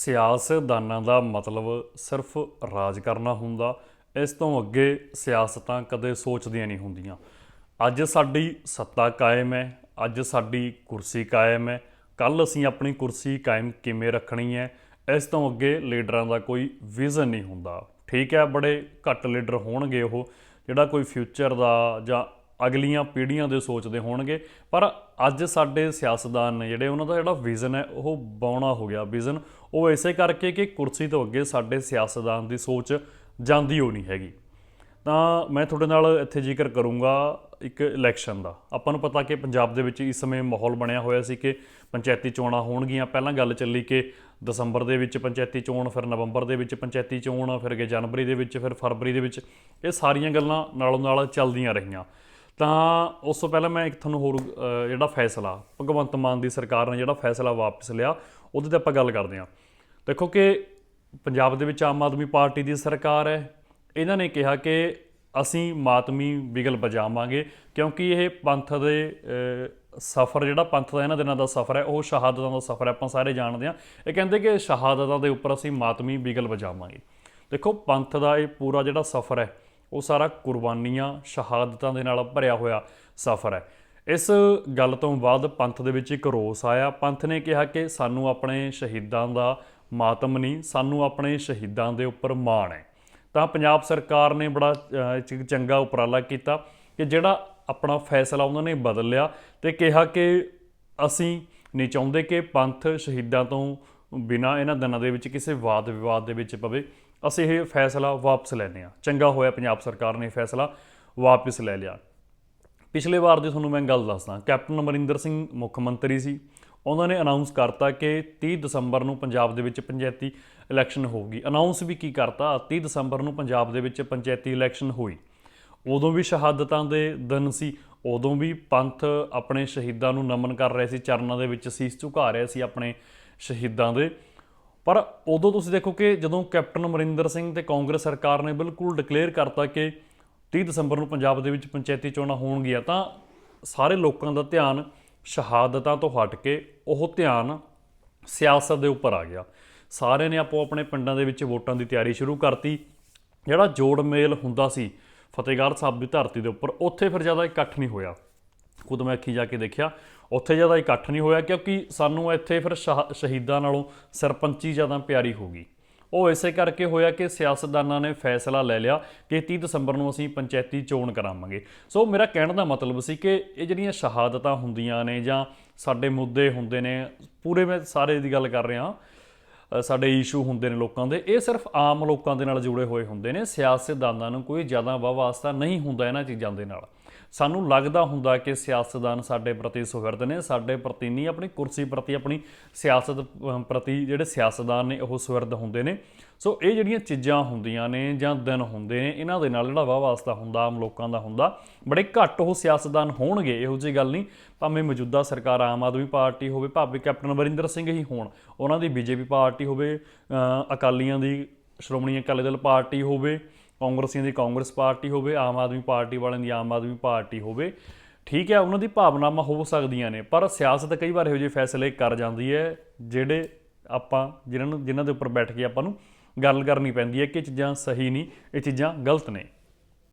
ਸਿਆਸਤਦਾਨਾਂ ਦਾ ਮਤਲਬ ਸਿਰਫ ਰਾਜ ਕਰਨਾ ਹੁੰਦਾ, ਇਸ ਤੋਂ ਅੱਗੇ ਸਿਆਸਤਾਂ ਕਦੇ ਸੋਚਦੀਆਂ ਨਹੀਂ ਹੁੰਦੀਆਂ। ਅੱਜ ਸਾਡੀ ਸੱਤਾ ਕਾਇਮ ਹੈ, ਅੱਜ ਸਾਡੀ ਕੁਰਸੀ ਕਾਇਮ ਹੈ ਕੱਲ ਅਸੀਂ ਆਪਣੀ ਕੁਰਸੀ ਕਾਇਮ ਕਿਵੇਂ ਰੱਖਣੀ ਹੈ, ਇਸ ਤੋਂ ਅੱਗੇ ਲੀਡਰਾਂ ਦਾ ਕੋਈ ਵਿਜ਼ਨ ਨਹੀਂ ਹੁੰਦਾ। ਠੀਕ ਹੈ, ਬੜੇ ਘੱਟ ਲੀਡਰ ਹੋਣਗੇ ਉਹ, ਜਿਹੜਾ ਕੋਈ ਫਿਊਚਰ ਦਾ ਜਾਂ ਅਗਲੀਆਂ ਪੀੜ੍ਹੀਆਂ ਦੇ ਸੋਚਦੇ ਹੋਣਗੇ। ਪਰ ਅੱਜ ਸਾਡੇ ਸਿਆਸਤਦਾਨ ਨੇ ਜਿਹੜੇ ਉਹਨਾਂ ਦਾ ਜਿਹੜਾ ਵਿਜ਼ਨ ਹੈ, ਉਹ ਬੌਣਾ ਹੋ ਗਿਆ। ਵਿਜ਼ਨ ਉਹ ਇਸੇ ਕਰਕੇ ਕਿ ਕੁਰਸੀ ਤੋਂ ਅੱਗੇ ਸਾਡੇ ਸਿਆਸਤਦਾਨ ਦੀ ਸੋਚ ਜਾਂਦੀ ਹੋ ਨਹੀਂ ਹੈਗੀ। ਤਾਂ ਮੈਂ ਤੁਹਾਡੇ ਨਾਲ ਇੱਥੇ ਜ਼ਿਕਰ ਕਰੂੰਗਾ ਇੱਕ ਇਲੈਕਸ਼ਨ ਦਾ। ਆਪਾਂ ਨੂੰ ਪਤਾ ਕਿ ਪੰਜਾਬ ਦੇ ਵਿੱਚ ਇਸ ਸਮੇਂ ਮਾਹੌਲ ਬਣਿਆ ਹੋਇਆ ਸੀ ਕਿ ਪੰਚਾਇਤੀ ਚੋਣਾਂ ਹੋਣਗੀਆਂ। ਪਹਿਲਾਂ ਗੱਲ ਚੱਲੀ ਕਿ ਦਸੰਬਰ ਦੇ ਵਿੱਚ ਪੰਚਾਇਤੀ ਚੋਣ, ਫਿਰ ਨਵੰਬਰ ਦੇ ਵਿੱਚ ਪੰਚਾਇਤੀ ਚੋਣ, ਫਿਰ ਕਿ ਜਨਵਰੀ ਦੇ ਵਿੱਚ, ਫਿਰ ਫਰਵਰੀ ਦੇ ਵਿੱਚ। ਇਹ ਸਾਰੀਆਂ ਗੱਲਾਂ ਨਾਲੋਂ ਨਾਲ ਚੱਲਦੀਆਂ ਰਹੀਆਂ। ਤਾਂ ਉਸ ਤੋਂ ਪਹਿਲਾਂ ਮੈਂ ਇੱਕ ਤੁਹਾਨੂੰ ਹੋਰ ਜਿਹੜਾ ਫੈਸਲਾ, ਭਗਵੰਤ ਮਾਨ ਦੀ ਸਰਕਾਰ ਨੇ ਜਿਹੜਾ ਫੈਸਲਾ ਵਾਪਸ ਲਿਆ, ਉਹਦੇ ਤੇ ਆਪਾਂ ਗੱਲ ਕਰਦੇ ਹਾਂ। ਦੇਖੋ ਕਿ ਪੰਜਾਬ ਦੇ ਵਿੱਚ ਆਮ ਆਦਮੀ ਪਾਰਟੀ ਦੀ ਸਰਕਾਰ ਹੈ। ਇਹਨਾਂ ਨੇ ਕਿਹਾ ਕਿ ਅਸੀਂ ਮਾਤਮੀ ਬਿਗਲ ਬਜਾਵਾਂਗੇ ਕਿਉਂਕਿ ਇਹ ਪੰਥ ਦੇ ਸਫ਼ਰ, ਜਿਹੜਾ ਪੰਥ ਦਾ ਇਹਨਾਂ ਦਿਨਾਂ ਦਾ ਸਫ਼ਰ ਹੈ, ਉਹ ਸ਼ਹਾਦਤਾਂ ਦਾ ਸਫ਼ਰ ਹੈ, ਆਪਾਂ ਸਾਰੇ ਜਾਣਦੇ ਹਾਂ। ਇਹ ਕਹਿੰਦੇ ਕਿ ਸ਼ਹਾਦਤਾਂ ਦੇ ਉੱਪਰ ਅਸੀਂ ਮਾਤਮੀ ਬਿਗਲ ਵਜਾਵਾਂਗੇ। ਦੇਖੋ, ਪੰਥ ਦਾ ਇਹ ਪੂਰਾ ਜਿਹੜਾ ਸਫ਼ਰ ਹੈ ਉਹ ਸਾਰਾ ਕੁਰਬਾਨੀਆਂ ਸ਼ਹਾਦਤਾਂ ਦੇ ਨਾਲ ਭਰਿਆ ਹੋਇਆ ਸਫ਼ਰ ਹੈ। ਇਸ ਗੱਲ ਤੋਂ ਬਾਅਦ ਪੰਥ ਦੇ ਵਿੱਚ ਇੱਕ ਰੋਸ ਆਇਆ। ਪੰਥ ਨੇ ਕਿਹਾ ਕਿ ਸਾਨੂੰ ਆਪਣੇ ਸ਼ਹੀਦਾਂ ਦਾ ਮਾਤਮ ਨਹੀਂ, ਸਾਨੂੰ ਆਪਣੇ ਸ਼ਹੀਦਾਂ ਦੇ ਉੱਪਰ ਮਾਣ ਹੈ। ਤਾਂ ਪੰਜਾਬ ਸਰਕਾਰ ਨੇ ਬੜਾ ਚੰਗਾ ਉਪਰਾਲਾ ਕੀਤਾ ਕਿ ਜਿਹੜਾ ਆਪਣਾ ਫੈਸਲਾ ਉਹਨਾਂ ਨੇ ਬਦਲ ਲਿਆ ਤੇ ਕਿਹਾ ਕਿ ਅਸੀਂ ਨਹੀਂ ਚਾਹੁੰਦੇ ਕਿ ਪੰਥ ਸ਼ਹੀਦਾਂ ਤੋਂ ਬਿਨਾ ਇਹਨਾਂ ਦਿਨਾਂ ਦੇ ਵਿੱਚ ਕਿਸੇ ਵਾਦ ਵਿਵਾਦ ਦੇ ਵਿੱਚ ਪਵੇ। ਅਸੀਂ ਇਹ ਫੈਸਲਾ ਵਾਪਸ ਲੈਨੇ ਆ ਚੰਗਾ ਹੋਇਆ ਪੰਜਾਬ ਸਰਕਾਰ ਨੇ ਇਹ ਫੈਸਲਾ ਵਾਪਸ ਲੈ ਲਿਆ। ਪਿਛਲੇ ਵਾਰ ਦੀ ਤੁਹਾਨੂੰ ਮੈਂ ਗੱਲ ਦੱਸਦਾ, ਕੈਪਟਨ ਅਮਰਿੰਦਰ ਸਿੰਘ ਮੁੱਖ ਮੰਤਰੀ ਸੀ। ਉਹਨਾਂ ਨੇ ਅਨਾਉਂਸ ਕਰਤਾ ਕਿ 30 ਦਸੰਬਰ ਨੂੰ ਪੰਜਾਬ ਦੇ ਵਿੱਚ ਪੰਚਾਇਤੀ ਇਲੈਕਸ਼ਨ ਹੋਊਗੀ। ਅਨਾਉਂਸ ਵੀ ਕੀ ਕਰਤਾ? 30 ਦਸੰਬਰ ਨੂੰ ਪੰਜਾਬ ਦੇ ਵਿੱਚ ਪੰਚਾਇਤੀ ਇਲੈਕਸ਼ਨ ਹੋਈ। ਉਦੋਂ ਵੀ ਸ਼ਹਾਦਤਾਂ ਦੇ ਦਿਨ ਸੀ। ਉਦੋਂ ਵੀ ਪੰਥ ਆਪਣੇ ਸ਼ਹੀਦਾਂ ਨੂੰ ਨਮਨ ਕਰ ਰਹੇ ਸੀ। ਚਰਨਾਂ ਦੇ ਵਿੱਚ ਸੀਸ ਝੁਕਾ ਰਿਹਾ ਸੀ ਆਪਣੇ ਸ਼ਹੀਦਾਂ ਦੇ। ਪਰ ਉਦੋਂ ਤੁਸੀਂ ਦੇਖੋ ਕਿ ਜਦੋਂ ਕੈਪਟਨ ਅਮਰਿੰਦਰ ਸਿੰਘ ਤੇ ਕਾਂਗਰਸ ਸਰਕਾਰ ਨੇ ਬਿਲਕੁਲ ਡਿਕਲੇਅਰ ਕਰਤਾ ਕਿ 30 ਦਸੰਬਰ ਨੂੰ ਪੰਜਾਬ ਦੇ ਵਿੱਚ ਪੰਚਾਇਤੀ ਚੋਣਾਂ ਹੋਣਗੀਆਂ, ਤਾਂ ਸਾਰੇ ਲੋਕਾਂ ਦਾ ਧਿਆਨ ਸ਼ਹਾਦਤਾਂ ਤੋਂ ਹਟ ਕੇ ਉਹ ਧਿਆਨ ਸਿਆਸਤ ਦੇ ਉੱਪਰ ਆ ਗਿਆ। ਸਾਰਿਆਂ ਨੇ ਆਪੋ ਆਪਣੇ ਪਿੰਡਾਂ ਦੇ ਵਿੱਚ ਵੋਟਾਂ ਦੀ ਤਿਆਰੀ ਸ਼ੁਰੂ ਕਰਤੀ। ਜਿਹੜਾ ਜੋੜ ਮੇਲ ਹੁੰਦਾ ਸੀ ਫਤਿਹਗੜ੍ਹ ਸਾਹਿਬ ਦੀ ਧਰਤੀ ਦੇ ਉੱਪਰ, ਉੱਥੇ ਫਿਰ ਜ਼ਿਆਦਾ ਇਕੱਠ ਨਹੀਂ ਹੋਇਆ। ਖੁਦ ਮੈਂ ਅੱਖੀ ਜਾ ਕੇ ਦੇਖਿਆ। ਉੱਥੇ ਜ਼ਿਆਦਾ ਇਕੱਠ ਨਹੀਂ ਹੋਇਆ ਕਿਉਂਕਿ ਸਾਨੂੰ ਇੱਥੇ ਫਿਰ ਸ਼ਹਾ- ਸ਼ਹੀਦਾਂ ਨਾਲੋਂ ਸਰਪੰਚੀ ਜ਼ਿਆਦਾ ਪਿਆਰੀ ਹੋ ਗਈ। ਉਹ ਇਸੇ ਕਰਕੇ ਹੋਇਆ ਕਿ ਸਿਆਸਤਦਾਨਾਂ ਨੇ ਫੈਸਲਾ ਲੈ ਲਿਆ ਕਿ 30 ਦਸੰਬਰ ਨੂੰ ਅਸੀਂ ਪੰਚਾਇਤੀ ਚੋਣ ਕਰਾਵਾਂਗੇ। ਸੋ ਮੇਰਾ ਕਹਿਣ ਦਾ ਮਤਲਬ ਸੀ ਕਿ ਇਹ ਜਿਹੜੀਆਂ ਸ਼ਹਾਦਤਾਂ ਹੁੰਦੀਆਂ ਨੇ ਜਾਂ ਸਾਡੇ ਮੁੱਦੇ ਹੁੰਦੇ ਨੇ, ਪੂਰੇ ਮੈਂ ਸਾਰੇ ਦੀ ਗੱਲ ਕਰ ਰਿਹਾ। ਸਾਡੇ ਇਸ਼ੂ ਹੁੰਦੇ ਨੇ ਲੋਕਾਂ ਦੇ, ਇਹ ਸਿਰਫ ਆਮ ਲੋਕਾਂ ਦੇ ਨਾਲ ਜੁੜੇ ਹੋਏ ਹੁੰਦੇ ਨੇ। ਸਿਆਸਤਦਾਨਾਂ ਨੂੰ ਕੋਈ ਜ਼ਿਆਦਾ ਵਾਹ ਵਾਸਤਾ ਨਹੀਂ ਹੁੰਦਾ ਇਹਨਾਂ ਚੀਜ਼ਾਂ ਦੇ ਨਾਲ। ਸਾਨੂੰ ਲੱਗਦਾ ਹੁੰਦਾ ਕਿ ਸਿਆਸਤਦਾਨ ਸਾਡੇ ਪ੍ਰਤੀ ਸੁਹਿਰਦ ਨੇ, ਸਾਡੇ ਪ੍ਰਤੀ ਨਹੀਂ, ਆਪਣੀ ਕੁਰਸੀ ਪ੍ਰਤੀ, ਆਪਣੀ ਸਿਆਸਤ ਪ੍ਰਤੀ ਜਿਹੜੇ ਸਿਆਸਤਦਾਨ ਨੇ, ਉਹ ਸੁਹਿਰਦ ਹੁੰਦੇ ਨੇ। ਸੋ ਇਹ ਜਿਹੜੀਆਂ ਚੀਜ਼ਾਂ ਹੁੰਦੀਆਂ ਨੇ ਜਾਂ ਦਿਨ ਹੁੰਦੇ ਨੇ, ਇਹਨਾਂ ਦੇ ਨਾਲ ਜਿਹੜਾ ਵਾਹ ਵਾਸਤਾ ਹੁੰਦਾ, ਆਮ ਲੋਕਾਂ ਦਾ ਹੁੰਦਾ, ਬੜੇ ਘੱਟ ਉਹ ਸਿਆਸਤਦਾਨ ਹੋਣਗੇ, ਇਹੋ ਜਿਹੀ ਗੱਲ ਨਹੀਂ। ਭਾਵੇਂ ਮੌਜੂਦਾ ਸਰਕਾਰ ਆਮ ਆਦਮੀ ਪਾਰਟੀ ਹੋਵੇ, ਭਾਵੇਂ ਕੈਪਟਨ ਅਮਰਿੰਦਰ ਸਿੰਘ ਹੀ ਹੋਣ, ਉਹਨਾਂ ਦੀ ਬੀਜੇਪੀ ਪਾਰਟੀ ਹੋਵੇ ਅਕਾਲੀਆਂ ਦੀ ਸ਼੍ਰੋਮਣੀ ਅਕਾਲੀ ਦਲ ਪਾਰਟੀ ਹੋਵੇ ਕਾਂਗਰਸੀਆਂ ਦੀ ਕਾਂਗਰਸ ਪਾਰਟੀ ਹੋਵੇ, ਆਮ ਆਦਮੀ ਪਾਰਟੀ ਵਾਲਿਆਂ ਦੀ ਆਮ ਆਦਮੀ ਪਾਰਟੀ ਹੋਵੇ, ਠੀਕ ਹੈ, ਉਹਨਾਂ ਦੀ ਭਾਵਨਾਵਾਂ ਹੋ ਸਕਦੀਆਂ ਨੇ, ਪਰ ਸਿਆਸਤ ਕਈ ਵਾਰ ਇਹੋ ਜਿਹੇ ਫੈਸਲੇ ਕਰ ਜਾਂਦੀ ਹੈ, ਜਿਹੜੇ ਆਪਾਂ, ਜਿਨ੍ਹਾਂ ਨੂੰ, ਜਿਨ੍ਹਾਂ ਦੇ ਉੱਪਰ ਬੈਠ ਕੇ ਆਪਾਂ ਨੂੰ ਗੱਲ ਕਰਨੀ ਪੈਂਦੀ ਹੈ ਕਿ ਇਹ ਚੀਜ਼ਾਂ ਸਹੀ ਨਹੀਂ, ਇਹ ਚੀਜ਼ਾਂ ਗਲਤ ਨੇ।